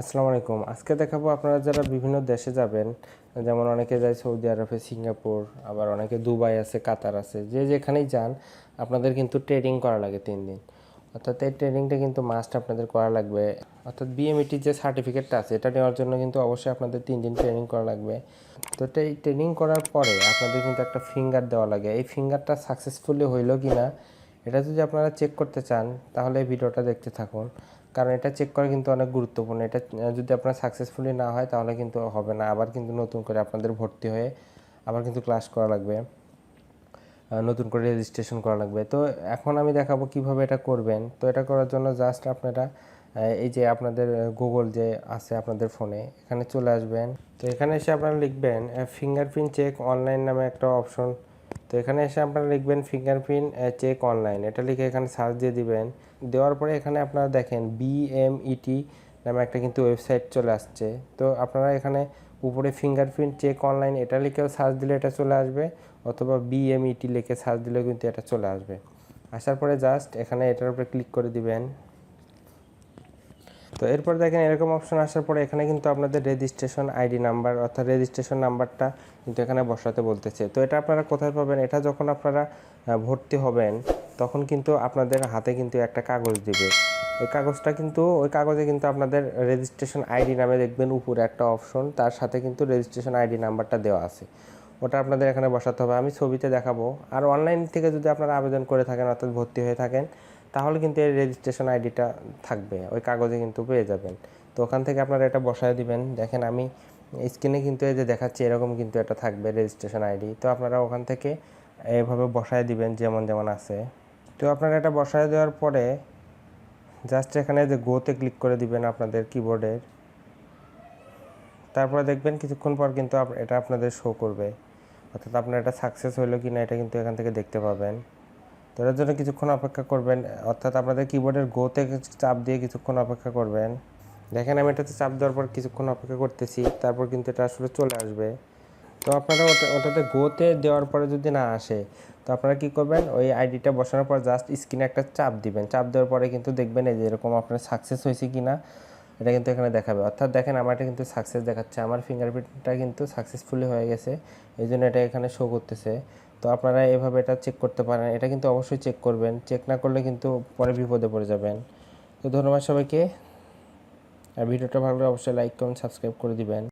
আসসালামু আলাইকুম। আজকে দেখাবো আপনারা যারা বিভিন্ন দেশে যাবেন, যেমন অনেকে যায় সৌদি আরবে, সিঙ্গাপুর, আবার অনেকে দুবাই আছে, কাতার আছে, যে যেখানেই যান, আপনাদের কিন্তু ট্রেডিং করা লাগে তিন দিন। অর্থাৎ এই ট্রেনিংটা কিন্তু মাস্ট আপনাদের করা লাগবে। অর্থাৎ বিএমইটির যে সার্টিফিকেটটা আছে, এটা নেওয়ার জন্য কিন্তু অবশ্যই আপনাদের তিন দিন ট্রেনিং করা লাগবে। তো এই ট্রেনিং করার পরে আপনাদের কিন্তু একটা ফিঙ্গার দেওয়া লাগে। এই ফিঙ্গারটা সাকসেসফুলি হইল কি না এটা যদি আপনারা চেক করতে চান, তাহলে ভিডিওটা দেখতে থাকুন। কারণ এটা চেক করা কিন্তু অনেক গুরুত্বপূর্ণ। এটা যদি আপনার সাকসেসফুলি না হয়, তাহলে কিন্তু হবে না। আবার কিন্তু নতুন করে আপনাদের ভর্তি হয়ে আবার কিন্তু ক্লাস করা লাগবে। নতুন করে রেজিস্ট্রেশন করা লাগবে। তো এখন আমি দেখাবো কীভাবে এটা করবেন। তো এটা করার জন্য জাস্ট আপনারা এই যে আপনাদের গুগল যে আছে আপনাদের ফোনে, এখানে চলে আসবেন। তো এখানে এসে আপনারা লিখবেন ফিঙ্গারপ্রিন্ট চেক অনলাইন নামে একটা অপশন তো এখানে এসে আপনারা লিখবেন ফিঙ্গারপ্রিন্ট চেক অনলাইন এটা লিখে এখানে সার্চ দিয়ে দিবেন। দেওয়ার পরে এখানে আপনারা দেখেন বিএমইটি নামে একটা কিন্তু ওয়েবসাইট চলে আসছে। তো আপনারা এখানে উপরে ফিঙ্গারপ্রিন্ট চেক অনলাইন এটা লিখেও সার্চ দিলে এটা চলে আসবে, অথবা বিএমইটি লিখে সার্চ দিলেও কিন্তু এটা চলে আসবে। আসার পরে জাস্ট এখানে এটার উপরে ক্লিক করে দিবেন। তো এরপর দেখেন এরকম অপশন আসার পরে এখানে কিন্তু আপনাদের রেজিস্ট্রেশন আইডি নাম্বার অর্থাৎ রেজিস্ট্রেশন নাম্বারটা কিন্তু এখানে বসাতে বলতেছে। তো এটা আপনারা কোথায় পাবেন? এটা যখন আপনারা ভর্তি হবেন, তখন কিন্তু আপনাদের হাতে কিন্তু একটা কাগজ দিবে। ওই কাগজটা কিন্তু, ওই কাগজে কিন্তু আপনাদের রেজিস্ট্রেশন আইডি নামে দেখবেন উপরে একটা অপশন তার সাথে কিন্তু রেজিস্ট্রেশন আইডি নাম্বারটা দেওয়া আছে। ওটা আপনাদের এখানে বসাতে হবে। আমি ছবিতে দেখাবো। আর অনলাইন থেকে যদি আপনারা আবেদন করে থাকেন, অর্থাৎ ভর্তি হয়ে থাকেন তাহলে কিন্তু এই রেজিস্ট্রেশন আইডিটা থাকবে, ওই কাগজে কিন্তু পেয়ে যাবেন। তো ওখান থেকে আপনারা এটা বসায় দিবেন। দেখেন আমি স্ক্রিনে কিন্তু এই যে দেখাচ্ছি, এরকম কিন্তু এটা থাকবে রেজিস্ট্রেশন আইডি তো আপনারা ওখান থেকে এভাবে বসায় দিবেন, যেমন যেমন আছে। তো আপনারা এটা বসায় দেওয়ার পরে জাস্ট এখানে যে গোতে ক্লিক করে দিবেন আপনাদের কিবোর্ডের তারপরে দেখবেন কিছুক্ষণ পর কিন্তু এটা আপনাদের শো করবে। অর্থাৎ আপনার এটা সাকসেস হলো কি না এটা কিন্তু এখান থেকে দেখতে পাবেন। তো এটার জন্য কিছুক্ষণ অপেক্ষা করবেন, অর্থাৎ আপনাদের কিবোর্ডের গোতে চাপ দিয়ে কিছুক্ষণ অপেক্ষা করবেন। দেখেন আমি এটাতে চাপ দেওয়ার পর কিছুক্ষণ অপেক্ষা করতেছি, তারপর কিন্তু এটা আসলে চলে আসবে। তো আপনারা ওটা, ওটাতে গোতে দেওয়ার পরে যদি না আসে, তো আপনারা কি করবেন, ওই আইডিটা বসানোর পর জাস্ট স্ক্রিনে একটা চাপ দিবেন। চাপ দেওয়ার পরে কিন্তু দেখবেন এই যে এরকম আপনার সাকসেস হয়েছে কি না এটা কিন্তু এখানে দেখাবে। অর্থাৎ দেখেন, আমারটা কিন্তু সাকসেস দেখাচ্ছে। আমার ফিঙ্গারপ্রিন্টটা কিন্তু সাকসেসফুলি হয়ে গেছে। এই জন্য এটা এখানে শো করতেছে। তো আপনারা এভাবে এটা চেক করতে পারেন। এটা কিন্তু অবশ্যই চেক করবেন। চেক না করলে কিন্তু পরে বিপদে পড়ে যাবেন। তো ধন্যবাদ সবাইকে। আর ভিডিওটা ভালো অবশ্যই লাইক কমেন্ট সাবস্ক্রাইব করে দিবেন।